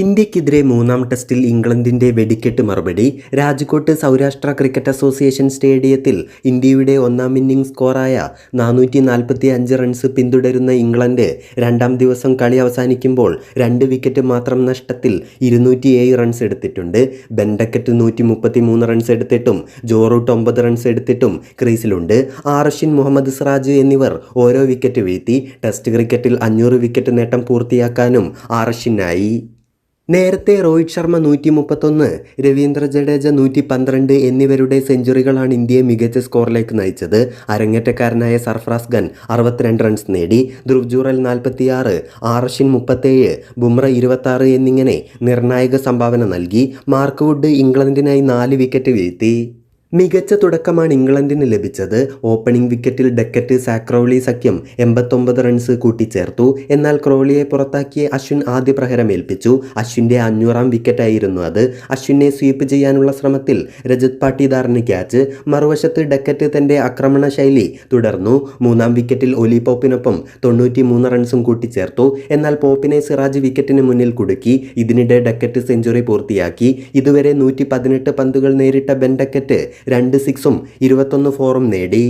ഇന്ത്യക്കെതിരെ മൂന്നാം ടെസ്റ്റിൽ ഇംഗ്ലണ്ടിന്റെ വെടിക്കെട്ട് മറുപടി. രാജ്കോട്ട് സൗരാഷ്ട്ര ക്രിക്കറ്റ് അസോസിയേഷൻ സ്റ്റേഡിയത്തിൽ ഇന്ത്യയുടെ ഒന്നാം ഇന്നിംഗ് സ്കോറായ നാനൂറ്റി നാൽപ്പത്തി അഞ്ച് റൺസ് പിന്തുടരുന്ന ഇംഗ്ലണ്ട് രണ്ടാം ദിവസം കളി അവസാനിക്കുമ്പോൾ രണ്ട് വിക്കറ്റ് മാത്രം നഷ്ടത്തിൽ ഇരുന്നൂറ്റി ഏഴ് റൺസ് എടുത്തിട്ടുണ്ട്. ബെൻഡക്കറ്റ് നൂറ്റി മുപ്പത്തി മൂന്ന് റൺസ് എടുത്തിട്ടും ജോറൂട്ട് ഒമ്പത് റൺസ് എടുത്തിട്ടും ക്രീസിലുണ്ട്. ആർഷിൻ മുഹമ്മദ് സിറാജ് എന്നിവർ ഓരോ വിക്കറ്റ് വീഴ്ത്തി. ടെസ്റ്റ് ക്രിക്കറ്റിൽ അഞ്ഞൂറ് വിക്കറ്റ് നേട്ടം പൂർത്തിയാക്കാനും ആർഷിനായി നേരത്തെ രോഹിത് ശർമ്മ നൂറ്റി മുപ്പത്തൊന്ന് രവീന്ദ്ര ജഡേജ നൂറ്റി പന്ത്രണ്ട് എന്നിവരുടെ സെഞ്ചുറികളാണ് ഇന്ത്യയെ മികച്ച സ്കോറിലേക്ക് നയിച്ചത്. അരങ്ങേറ്റക്കാരനായ സർഫ്രാസ് ഖാൻ അറുപത്തിരണ്ട് റൺസ് നേടി. ധ്രുവ് ജൂറൽ നാൽപ്പത്തിയാറ് ആർഷിൻ മുപ്പത്തേഴ് ബുംറ ഇരുപത്താറ് എന്നിങ്ങനെ നിർണായക സംഭാവന നൽകി. മാർക്ക് വുഡ് ഇംഗ്ലണ്ടിനായി നാല് വിക്കറ്റ് വീഴ്ത്തി. മികച്ച തുടക്കമാണ് ഇംഗ്ലണ്ടിന് ലഭിച്ചത്. ഓപ്പണിംഗ് വിക്കറ്റിൽ ഡെക്കറ്റ് സാക്രോളി സഖ്യം എൺപത്തൊമ്പത് റൺസ് കൂട്ടിച്ചേർത്തു. എന്നാൽ ക്രോളിയെ പുറത്താക്കിയ അശ്വിൻ ആദ്യ പ്രഹരമേൽപ്പിച്ചു അശ്വിന്റെ അഞ്ഞൂറാം വിക്കറ്റായിരുന്നു അത്. അശ്വിനെ സ്വീപ്പ് ചെയ്യാനുള്ള ശ്രമത്തിൽ രജത് പാട്ടീദാറിന് ക്യാച്ച്. മറുവശത്ത് ഡെക്കറ്റ് തന്റെ ആക്രമണ ശൈലി തുടർന്നു. മൂന്നാം വിക്കറ്റിൽ ഒലി പോപ്പിനൊപ്പം തൊണ്ണൂറ്റി മൂന്ന് റൺസും കൂട്ടിച്ചേർത്തു. എന്നാൽ പോപ്പിനെ സിറാജ് വിക്കറ്റിന് മുന്നിൽ കുടുക്കി. ഇതിനിടെ ഡെക്കറ്റ് സെഞ്ചുറി പൂർത്തിയാക്കി. ഇതുവരെ നൂറ്റി പതിനെട്ട് പന്തുകൾ നേരിട്ട ബെൻ ഡെക്കറ്റ് രണ്ട് സിക്സും ഇരുപത്തൊന്ന് ഫോറും നേടി.